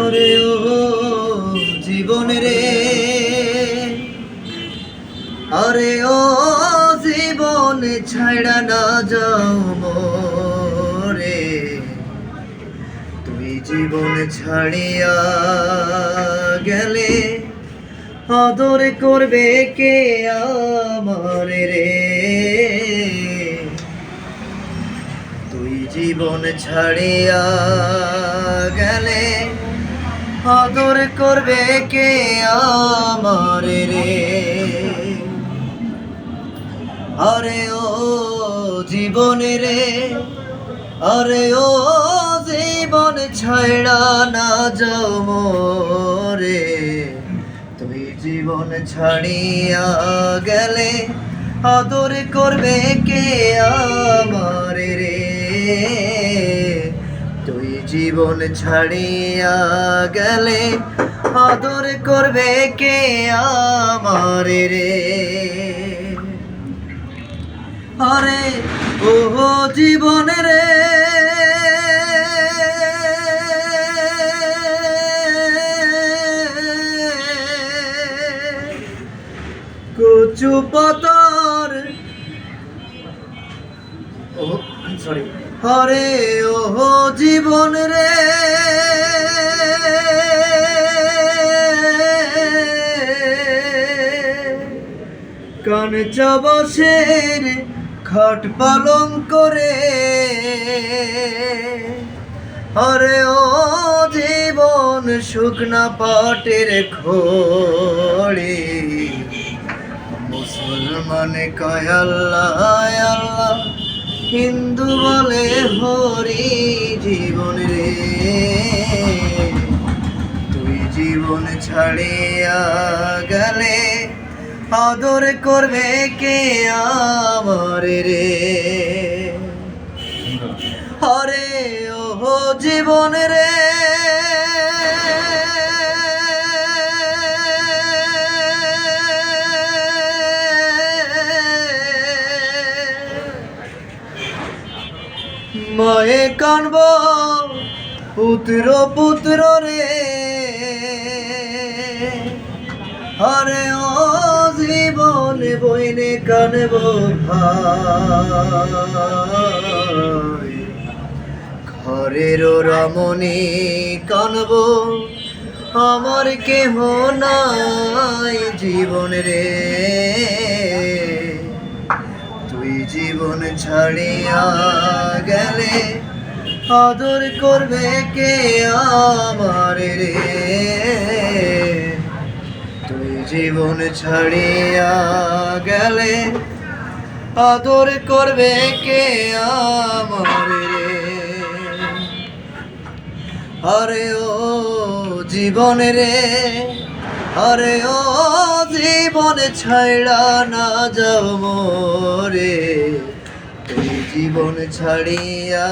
ওরে ও জীবন রে। আরে ও জীবন ছাড়া না যাও মোরে। তুই জীবন ছাড়িয়া গেলে আদর করবে কে আমার রে? তুই জীবন ছাড়িয়া গেলে আদর করবে কে আমার রে? আরে ও জীবন রে, আরে ও জীবন ছাড়া না যাও মোরে। তুই জীবন ছাড়িয়া গেলে আদর করবে কে আমার রে? তুই জীবন ছাড়িয়া গেলে আদর করবে কে আমার রে? আরে ও জীবন রে। কচু পাতার ও সরি আরে ও জীবন রে। কান চাবাসের খাট পালং করে। হরে ও জীবন শুকনা পাটের খড়ি। মুসলমান কয় আল্লাহ আল্লাহ। হিন্দু বলে হরি জীবন রে। তুই জীবন ছাড়িয়া গেলে আদর করবে কে আমার রে? হরে ও জীবন রে। মায়ে কানব, পুত্র পুত্র রে। হরে ও জীবন বইনে কানব ঘরের রমণী কানব, আমার কেহ নাই জীবন রে। জীবন ছাড়িয়া গেলে আদর করবে কে আমার রে? তুই জীবন ছাড়িয়া গেলে আদর করবে কে আমার রে? আরে ও জীবন রে আরে ও জীবন ছাড়া না যাও মোরে। জীবন ছাড়িয়া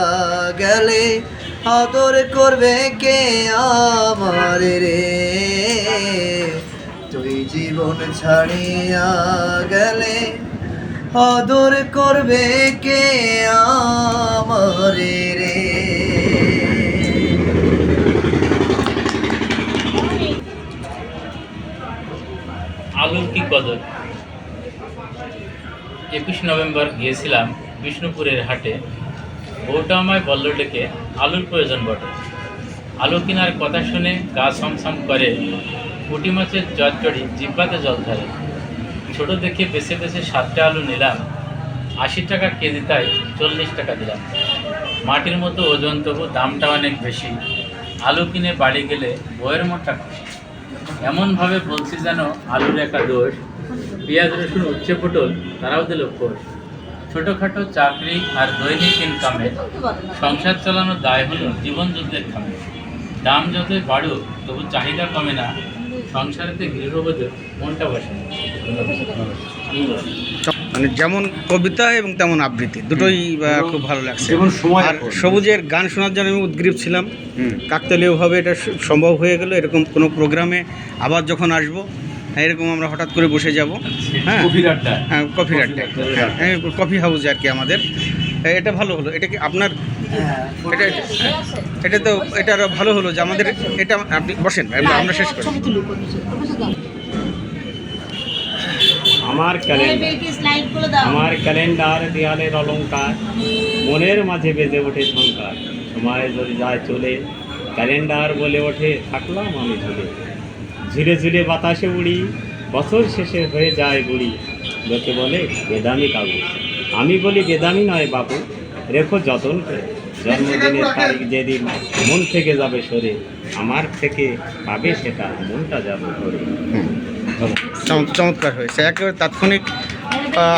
গেলে আদর করবে কে আমার রে? তুই জীবন ছাড়িয়া গেলে আদর করবে কে আমার রে? একুশ নভেম্বর গিয়েছিলাম বিষ্ণুপুরের হাটে। বউটা আমায় বলল ডেকে, আলুর প্রয়োজন বটে। আলু কেনার কথা শুনে গা ছমছম করে। পুঁটি মাছের চচ্চড়ি জিব্বাতে জল ধরে। ছোট দেখে বেছে বেছে সাতটা আলু নিলাম। আশি টাকা কেজি তাই চল্লিশ টাকা দিলাম। মাটির মতো ওজন, তবু দামটা অনেক বেশি। আলু কিনে বাড়ি গেলে বইয়ের মনটা খুশি। এমনভাবে বলছি যেন আলুর একা দোষ। পেঁয়াজ রসুন উচ্ছে পটল তারাও দিল কোষ ছোটোখাটো চাকরি আর দৈনিক ইনকামে সংসার চালানোর দায় হলো জীবন যুদ্ধের খামে। দাম যতই বাড়ুক তবু চাহিদা কমে না। সংসারেতে গৃহবধূর মনটা বসে মানে যেমন কবিতা এবং তেমন আবৃত্তি দুটোই খুব ভালো লাগছে। আর সবুজের গান শোনার জন্য আমি উদ্গ্রীব ছিলাম। কাকতালীয়ভাবে এটা সম্ভব হয়ে গেল এরকম কোনো প্রোগ্রামে আবার যখন আসব এরকম আমরা হঠাৎ করে বসে যাব। হ্যাঁ হ্যাঁ কফি আড্ডা হ্যাঁ কফি হাউস আর কি আমাদের। এটা ভালো হলো। এটা কি আপনার হ্যাঁ এটা এটা তো এটা ভালো হলো যে আমাদের এটা আপনি বসেন আমরা শেষ করি। আমার ক্যালেন্ডার আমার ক্যালেন্ডার দেয়ালের অলংকার মনের মাঝে বেজে ওঠে শঙ্কার সময় যদি যায় চলে ক্যালেন্ডার বলে ওঠে থাকলাম আমি ঝুলে ঝুলে ঝুলে বাতাসে উড়ি বছর শেষে হয়ে যায় বুড়ি। লোকে বলে বেদামি কাগজ। আমি বলি বেদামি নয় বাবু রেখো যতন করে। জন্মদিনের তারিখ যেদিন মন থেকে যাবে সরে আমার থেকে পাবে সেটা মনটা যাবে করে চম- চমৎকার হয়েছে। একেবারে তাৎক্ষণিক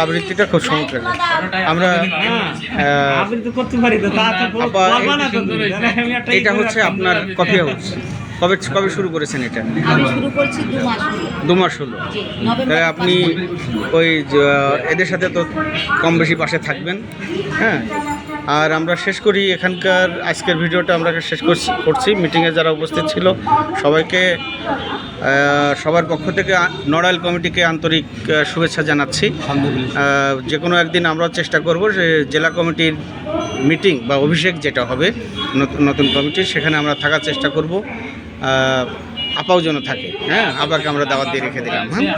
আবৃত্তিটা খুব চমৎকার আমরা হ্যাঁ এটা হচ্ছে আপনার কফি হাউস কবে কবে শুরু করেছেন এটা? আমি শুরু করছি দু মাস হলো। দু মাস হলো। তাহলে আপনি ওই এদের সাথে তো কম বেশি পাশে থাকবেন হ্যাঁ? আর আমরা শেষ করি এখানকার আজকের ভিডিওটা আমরা শেষ করছি করছি। মিটিংয়ে যারা উপস্থিত ছিল সবাইকে সবার পক্ষ থেকে নড়াইল কমিটিকে আন্তরিক শুভেচ্ছা জানাচ্ছি। যে কোনো একদিন আমরা চেষ্টা করব যে জেলা কমিটির মিটিং বা অভিষেক যেটা হবে নতুন নতুন কমিটির সেখানে আমরা থাকার চেষ্টা করব। আপাও যেন থাকে হ্যাঁ? আপাকে আমরা দাওয়াত দিয়ে রেখে দিলাম হ্যাঁ?